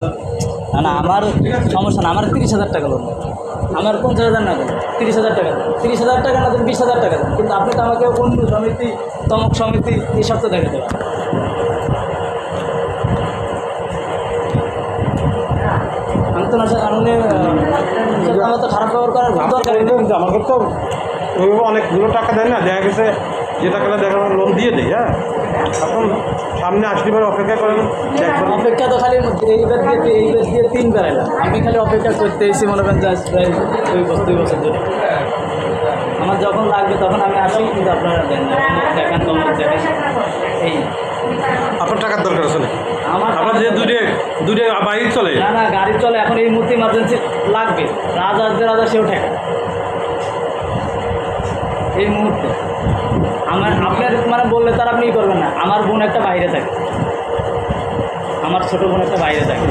না না আমার সমস্যা না আমার তিরিশ হাজার টাকা লোন। আমার পঞ্চাশ হাজার না দেন তিরিশ হাজার টাকা তিরিশ হাজার টাকা না দেন বিশ হাজার টাকা দেন। কিন্তু আপনি তো আমাকে অন্য সমিতি তমক সমিতি এসব তো দেখে দেবেন আমি তো না কারণে আমার তো খারাপ ব্যবহার করার দরকার আমাকে তো অনেকগুলো টাকা দেয় না দেখা গেছে যে টাকাটা দেখা লোন দিয়ে দেয় হ্যাঁ? এখন সামনে আসলে এবার অপেক্ষা করেন। অপেক্ষা তো খালি এইবার দিয়ে এইবার দিয়ে তিন বেড়াইলাম আমি খালি অপেক্ষা করতে এসেছি মনে করেন যে প্রায় দুই বছর দুই বছর ধরে। আমার যখন লাগবে তখন আমি আসি কিন্তু আপনারা দেন। দেখান তখন দেখেন এই আপনার টাকার দরকার আছে আমার আপনার যে দুটো দুটো বাইক চলে না না গাড়ি চলে এখন এই মুহূর্তে ইমার্জেন্সি লাগবে। রাজা আসবে রাজা সেও ঠেকা এই মুহূর্তে। আমার আপনার মানে বললে তার আপনি করবেন না। আমার বোন একটা বাইরে থাকে। আমার ছোট বোন একটা বাইরে থাকে।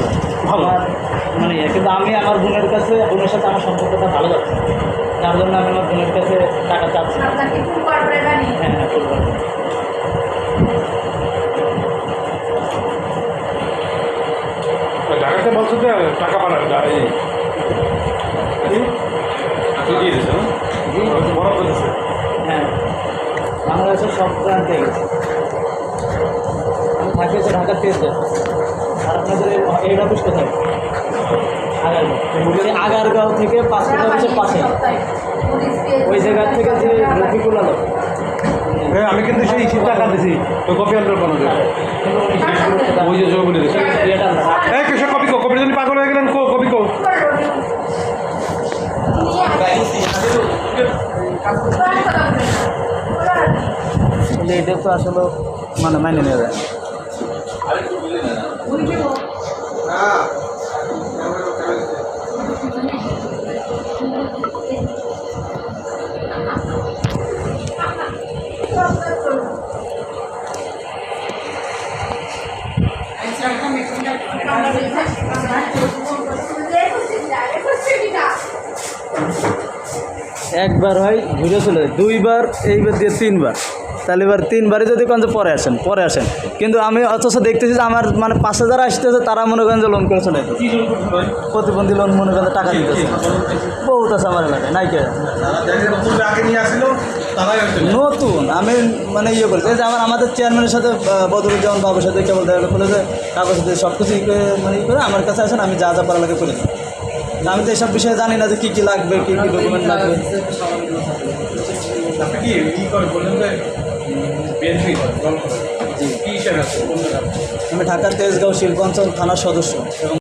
আমার মানে ইয়ে, কিন্তু আমি আমার বোনের কাছে বোনের সাথে আমার সম্পর্কটা ভালো যাচ্ছে তার জন্য আমি আমার বোনের কাছে টাকা চাচ্ছি হ্যাঁ হ্যাঁ। ঢাকাতে বলছো যে টাকা পাঠান গেছে আমি থাকি হচ্ছে ঢাকার তেজগাঁ আর আপনাদের হেড এই অফিস কোথায়? আগারগাঁও। আগারগাঁও থেকে পাঁচ কিলোমিটার পাশে। ওই জায়গা থেকে যে রফিকুল আলম। হ্যাঁ আমি কিন্তু সেই চিন্তা টাকা দিছি। ওই কপি আন্দোলন পারো ওই যে জয় বলে দিয়েছে কিন্তু এটা তো আসলে মানে মাইনে যায়। একবার হয় ঘুরে চলে দুইবার, এইবার দিয়ে তিনবার। তাহলে এবার তিনবারই যদি কোন যে পরে আসেন পরে আসেন। কিন্তু আমি অথচ দেখতেছি যে আমার মানে পাঁচ হাজার আসতেছে, তারা মনে করেন যে লোন করে চলে প্রতিবন্ধী লোন মনে করেন টাকা দিতেছে। বহুত আছে আমার এলাকায়, নাই কে? নতুন, আমি মানে ইয়ে করছি যে আমার, আমাদের চেয়ারম্যানের সাথে বদরুজ্জামান বাবুর সাথে কেবল দেখা বলে যে কাগজ সব কিছু ই করে- মানে ই করে, আমার কাছে আসেন, আমি যা যা পারা লাগে করে আমি তো এইসব বিষয়ে জানি না যে কী কী লাগবে, কী কী ডকুমেন্ট লাগবে। কি বিএনপি জি। কি হিসাবে আছে? কোন আমি ঢাকার তেজগাঁও শিল্পাঞ্চল থানার সদস্য। এবং